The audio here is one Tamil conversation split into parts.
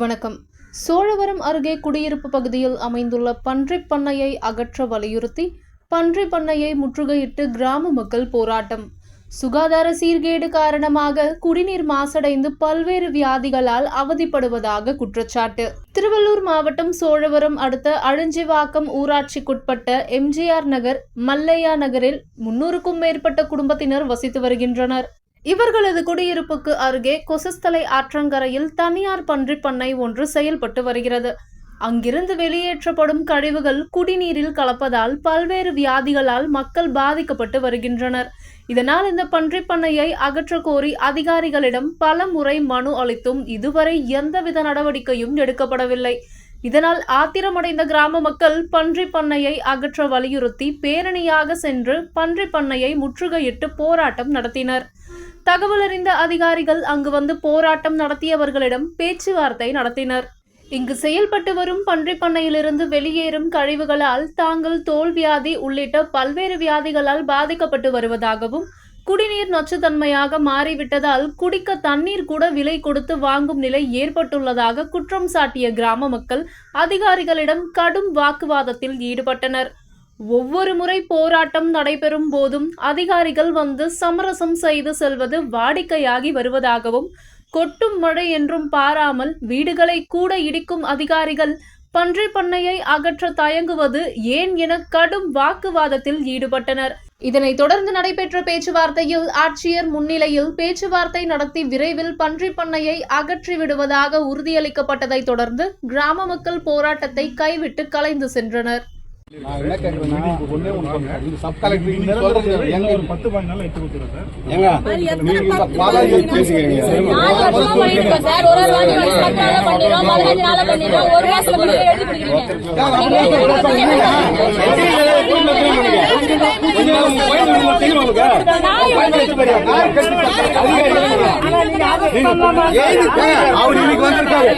வணக்கம். சோழவரம் அருகே குடியிருப்பு பகுதியில் அமைந்துள்ள பன்றிப் பண்ணையை அகற்ற வலியுறுத்தி பன்றி பண்ணையை முற்றுகையிட்டு கிராம மக்கள் போராட்டம். சுகாதார சீர்கேடு காரணமாக குடிநீர் மாசடைந்து பல்வேறு வியாதிகளால் அவதிப்படுவதாக குற்றச்சாட்டு. திருவள்ளூர் மாவட்டம் சோழவரம் அடுத்த அழிஞ்சிவாக்கம் ஊராட்சிக்குட்பட்ட எம்ஜிஆர் நகர் மல்லையா நகரில் முன்னூறுக்கும் மேற்பட்ட குடும்பத்தினர் வசித்து வருகின்றனர். இவர்களது குடியிருப்புக்கு அருகே கொசஸ்தலை ஆற்றங்கரையில் தனியார் பன்றிப் பண்ணை ஒன்று செயல்பட்டு வருகிறது. அங்கிருந்து வெளியேற்றப்படும் கழிவுகள் குடிநீரில் கலப்பதால் பல்வேறு வியாதிகளால் மக்கள் பாதிக்கப்பட்டு வருகின்றனர். இதனால் இந்த பன்றி பண்ணையை அகற்ற கோரி அதிகாரிகளிடம் பல முறை மனு அளித்தும் இதுவரை எந்தவித நடவடிக்கையும் எடுக்கப்படவில்லை. இதனால் ஆத்திரமடைந்த கிராம மக்கள் பன்றிப் பண்ணையை அகற்ற வலியுறுத்தி பேரணியாக சென்று பன்றிப் பண்ணையை முற்றுகையிட்டு போராட்டம் நடத்தினர். தகவல் அறிந்த அதிகாரிகள் அங்கு வந்து போராட்டம் நடத்தியவர்களிடம் பேச்சுவார்த்தை நடத்தினர். இங்கு செயல்பட்டு வரும் பன்றி பண்ணையிலிருந்து வெளியேறும் கழிவுகளால் தாங்கள் தோல் வியாதி உள்ளிட்ட பல்வேறு வியாதிகளால் பாதிக்கப்பட்டு வருவதாகவும் குடிநீர் நச்சுத்தன்மையாக மாறிவிட்டதால் குடிக்க தண்ணீர் கூட விலை கொடுத்து வாங்கும் நிலை ஏற்பட்டுள்ளதாக குற்றம் சாட்டிய கிராம மக்கள் அதிகாரிகளிடம் கடும் வாக்குவாதத்தில் ஈடுபட்டனர். ஒவ்வொரு முறை போராட்டம் நடைபெறும் போதும் அதிகாரிகள் வந்து சமரசம் செய்து செல்வது வாடிக்கையாகி வருவதாகவும் கொட்டும் மழை என்றும் பாராமல் வீடுகளை கூட இடிக்கும் அதிகாரிகள் பன்றி பண்ணையை அகற்ற தயங்குவது ஏன் என கடும் வாக்குவாதத்தில் ஈடுபட்டனர். இதனைத் தொடர்ந்து நடைபெற்ற பேச்சுவார்த்தையில் ஆட்சியர் முன்னிலையில் பேச்சுவார்த்தை நடத்தி விரைவில் பன்றி பண்ணையை அகற்றி விடுவதாக உறுதியளிக்கப்பட்டதைத் தொடர்ந்து கிராம மக்கள் போராட்டத்தை கைவிட்டு கலைந்து சென்றனர். என்ன கேட்கறேன்னா, நீங்க சொல்றது எங்க ஒரு பத்து நாள் எடுத்து ஏங்க, நீங்க இந்த பாலாஜி சார். ஒரு ஒரு வாட்டி பண்ணிடுறோம், பதினஞ்சு பண்ணிடுறோம். ஒரு? அவர் இன்னைக்கு வந்திருக்காரு.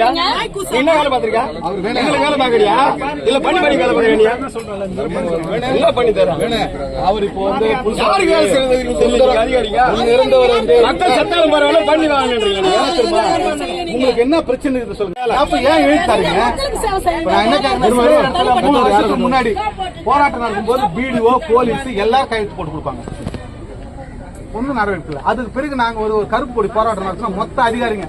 என்ன வேலை பாத்திருக்கா? என்ன வேலை பாக்குறியா? இல்ல பண்ணி பண்ணி வேலை பாக்குறியா? என்ன பண்ணி தரேன்? அவர் இப்போ வந்து யாருக்கு வேலை செய்யறது? இங்க இருந்தவர் வந்து மக்கள் சத்தாலும் பரவாயில்ல பண்ணி வாங்கன்றீங்க? உங்களுக்கு என்ன பிரச்சனை இருக்குது சொல்லுங்க. அப்ப ஏன் எழுத்தாருங்க மூணு வருஷத்துக்கு முன்னாடி போராட்டம் நடக்கும்போது பிடிஓ போலீஸ் எல்லாரும் கையெழுத்து போட்டு கொடுப்பாங்க. ஒன்றும் நடவடிக்கை அதுக்கு பிறகு நாங்க ஒரு ஒரு கருப்பு கொடி போராட்டம் நடத்தினோம் மொத்த அதிகாரிங்க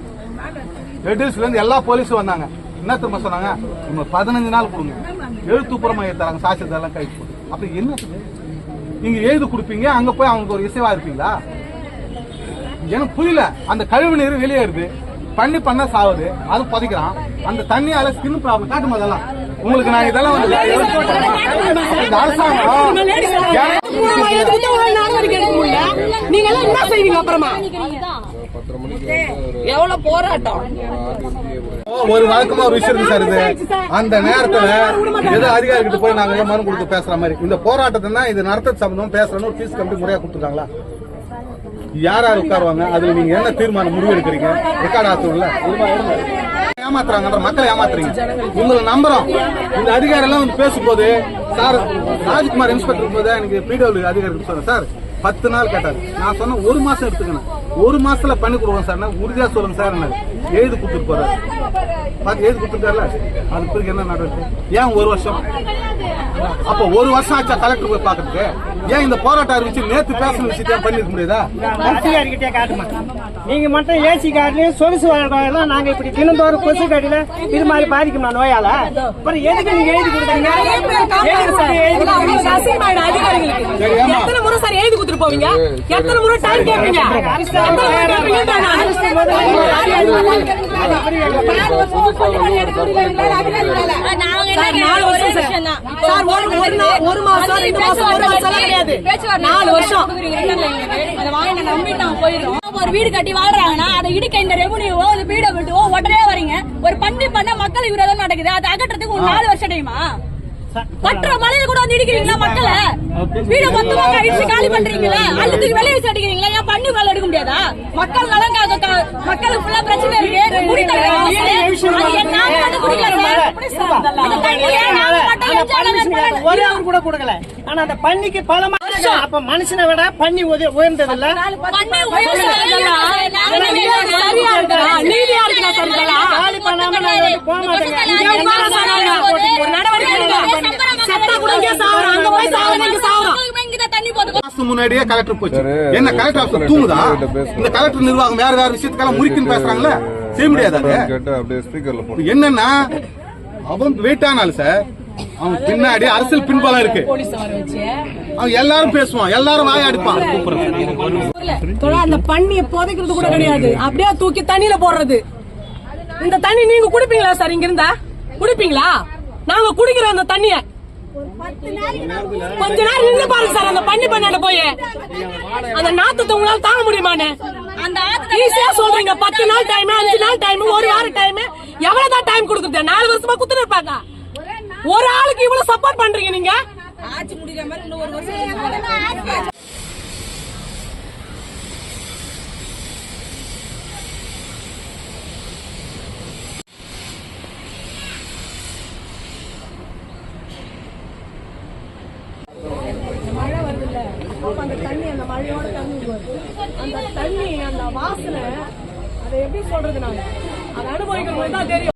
ரெட்டில்ஸ்ல இருந்து எல்லா போலீஸும் வந்தாங்க. என்ன திரும்ப சொன்னாங்க? உங்க பதினஞ்சு நாள் கொடுங்க. எழுத்துப்புறமா தராங்க. சாட்சியத்தெல்லாம் கைது போட்டு அப்ப என்ன நீங்க எழுதி கொடுப்பீங்க அங்க போய் அவங்களுக்கு ஒரு இசைவா இருப்பீங்களா? எனக்கு புரியல. அந்த கழிவு நீர் வெளியேறுது பண்ணி பண்ண சாவுது. அது புதைக்கிறான். அந்த தண்ணியால ஸ்கின் ப்ராப்ளம் காட்டும் அதெல்லாம். உங்களுக்கு நான் இதெல்லாம் வந்து இந்த அரசாங்கம் நீங்க எல்லாம் என்ன செய்வீங்க அப்புறமா? எவ்வளவு போராட்டம்? ஒரு வழக்கமா ஒரு விஷயம் இருக்கு சார் இது. அந்த நேரத்துல ஏதோ அதிகாரிகிட்ட போய் நாங்க மனு கொடுத்து பேசுற மாதிரி. இந்த போராட்டத்தை இது நடத்த சம்பந்தம் பேசுறோம்னு ஒரு ஃபீஸ் கமிட்டி முறையா கொடுத்துருக்காங்களா? யார் யார் உட்காருவாங்க? அதுல நீங்க என்ன தீர்மானம் முடிவு எடுக்கிறீங்க ரெக்கார்ட் ஆகும்ல ஏமாத்துறாங்கன்ற மக்களை ஏமாத்துறீங்க. உங்களை நம்புறோம். இந்த அதிகாரி எல்லாம் வந்து பேசும்போது சார் ராஜ்குமார் இன்ஸ்பெக்டர் போது எனக்கு பிடபிள்யூ அதிகாரி சொன்னேன் சார் பத்து நாள் கேட்டாரு. நான் சொன்னேன் ஒரு மாசம் எடுத்துக்கணும். ஒரு மாசத்துல பண்ணி கொடுவோம் சார். உறுதியா சொல்லுங்க சார் எழுதி கொடுத்துட்டு போறாரு பார்த்து எழுதி கொடுத்துருக்காருல? அது பிறகு என்ன நடவடிக்கை ஏன் ஒரு வருஷம்? அப்ப ஒரு வருஷம் ஆச்சா கலெக்டர் போய் பாக்குறதுக்கு ஏன் இந்த போராட்டம் அறிவிச்சு நேத்து பேசின விஷயத்தையும் பண்ணிருக்க முடியுதா? அரசியல்கிட்டே காட்டுமா. நீங்க மட்டும் ஏசி கார்டுலயும் சொகுசு வாழ்க்கையெல்லாம் நாங்க இப்படி தினந்தோறும் கொசு கடியில இது மாதிரி பாதிக்குமா நோயால அப்புறம் எதுக்கு நீங்க எழுதி கொடுக்குறீங்க? அதிகாரிகளுக்கு எத்தனை முறை சார் எழுதி கொடுத்துட்டு போவீங்க? எத்தனை முறை டைம் கேட்பீங்க? ஒரு- மாசம், ரெண்டு மாசம், ஒரு மாசம் கிடையாது. நாலு வருஷம். அதை வாங்கி நம்பிட்டு நாங்க ஒரு வீடு கட்டி வாழ்றாங்கன்னா அதை இடிக்க இந்த ரெவன்யூவோ அது வீடை விட்டுவோ உடனே வரீங்க ஒரு பண்டி பண்ண மக்கள் விரோதம் நடக்குது அதை அகற்றத்துக்கு ஒரு நாலு வருஷம் டைமா பற்ற மலையில கூட வந்து இடிக்கிறீங்களா மக்களை வீடு மொத்தமா கழிச்சு காலி பண்றீங்களா அல்லதுக்கு வெளியே வச்சு அடிக்கிறீங்களா முடியாதா? மக்கள் நலன் காக்க கா- மக்களுக்கு ஃபுல்லா பிரச்சனை இருக்கு. ஒரே கூட கொடுக்கல. ஆனா அந்த பண்ணிக்கு பல மா- நிமிஷம். அப்ப மனுஷனை விட பண்ணி உயர்ந்தது இல்ல நீதியா நாங்க வந்து போக மாட்டோங்க இங்க உட்கார சொன்னாங்க. ஒரு நடவடிக்கை எடுங்க. செத்தா கூட இங்கே சாவறோம். அங்க போய் சாவறோம், இங்க சாவறோம். இங்கதான் முன்னாடியே கலெக்டர் போச்சு. என்ன கலெக்டர் ஆஃபீஸ் தூங்குதா? இந்த கலெக்டர் நிர்வாகம் வேற வேற விஷயத்துக்கெல்லாம் முறிக்குன்னு பேசுறாங்களே செய்ய முடியாது என்னன்னா அவன் வெயிட் ஆனாலும் சார் அவன் பின்னாடி அரசியல் பின்பலம் இருக்கு. அவன் எல்லாரும் பேசுவான் எல்லாரும் வாய அடிப்பான். தோழா, அந்த பண்ணிய புதைக்கிறது கூட கிடையாது. அப்படியே தூக்கி தண்ணியில போடுறது. இந்த தண்ணி நீங்க குடிப்பீங்களா சார் இங்க இருந்தா? குடிப்பீங்களா? நாங்க குடிக்கிறோம் அந்த தண்ணிய. கொஞ்ச நேரம் நின்று பாருங்க சார் அந்த பண்ணி பண்ணாட போய் அந்த நாத்தத்தை உங்களால தாங்க முடியுமான்னு ஈஸியா சொல்றீங்க பத்து நாள் டைம் அஞ்சு நாள் டைம் ஒரு வாரம் டைம் எவ்வளவுதான் டைம் கொடுக்குறது நாலு வருஷமா குத்துட்டு இருப்பாங்க ஒரு ஆளுக்கு இவ்வளவு சப்போர்ட் பண்றீங்க நீங்க ஆட்சி முடிகிற மாதிரி இன்னும் ஒரு வருஷம் தண்ணி அந்த தண்ணி அந்த தண்ணி அந்த வாசனை அதை எப்படி சொல்றது நாங்க அதை அனுபவிக்கிறவங்களுக்கு தான் தெரியும்.